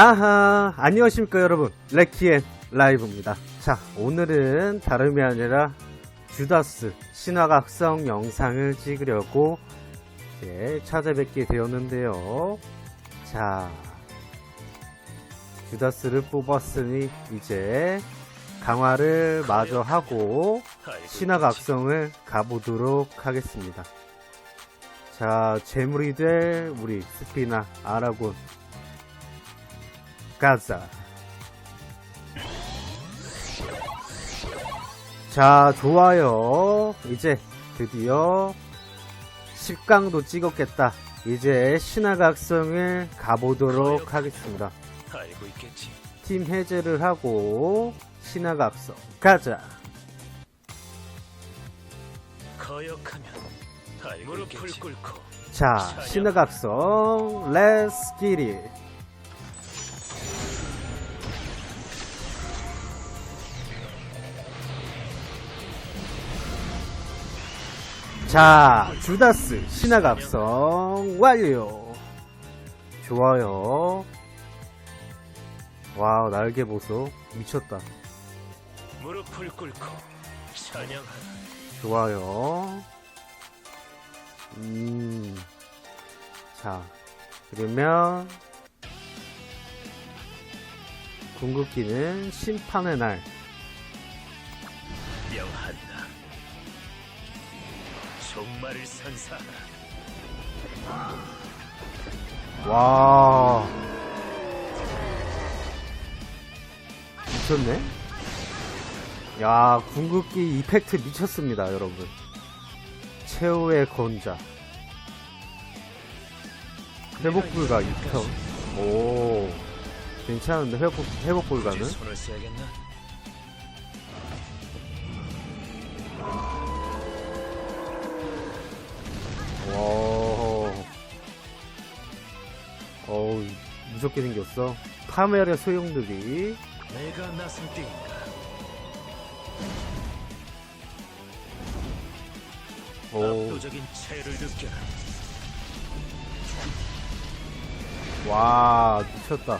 아하, 안녕하십니까 여러분. 레키엔 라이브입니다. 자, 오늘은 다름이 아니라 주다스 신화각성 영상을 찍으려고 이제 찾아뵙게 되었는데요. 자, 주다스를 뽑았으니 이제 강화를 마저 하고 신화각성을 가보도록 하겠습니다. 자, 재물이 될 우리 스피나 아라곤 가자. 자, 좋아요. 이제 드디어 10강도 찍었겠다. 이제 신화각성을 가보도록 하겠습니다. 알고 있겠지. 팀 해제를 하고 신화각성 가자. 자, 신화각성 렛츠 기릿. 자, 주다스 신화 각성 완료. 좋아요. 와우, 날개 보소. 미쳤다. 무릎을 꿇고 찬양하라. 좋아요. 음. 자, 그러면 궁극기는 심판의 날. 명한다. 종말을 선사하라. 와. 미쳤네? 야, 궁극기 이펙트 미쳤습니다, 여러분. 최후의 건자. 회복 불가 2평. 오. 괜찮은데, 회복, 회복 불가는? 손을 써야겠나? 와. 어우, 무섭게 생겼어. 카메라 소용돌이. 내가 나설 때인가? 오. 압도적인 체를 느껴라. 와 미쳤다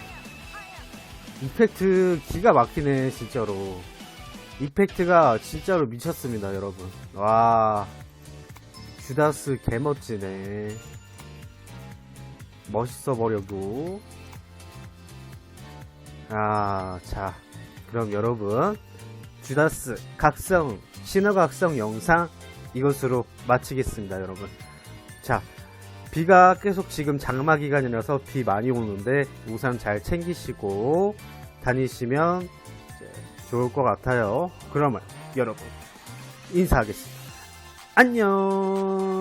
이펙트 기가 막히네 진짜로 이펙트가 진짜로 미쳤습니다 여러분 와 주다스 개멋지네 멋있어 버려도 아자 그럼 여러분 주다스 각성 신화각성 영상 이것으로 마치겠습니다 여러분 자 비가 계속 지금 장마 기간이라서 비 많이 오는데 우산 잘 챙기시고 다니시면 좋을 것 같아요. 그러면 여러분 인사하겠습니다. 안녕.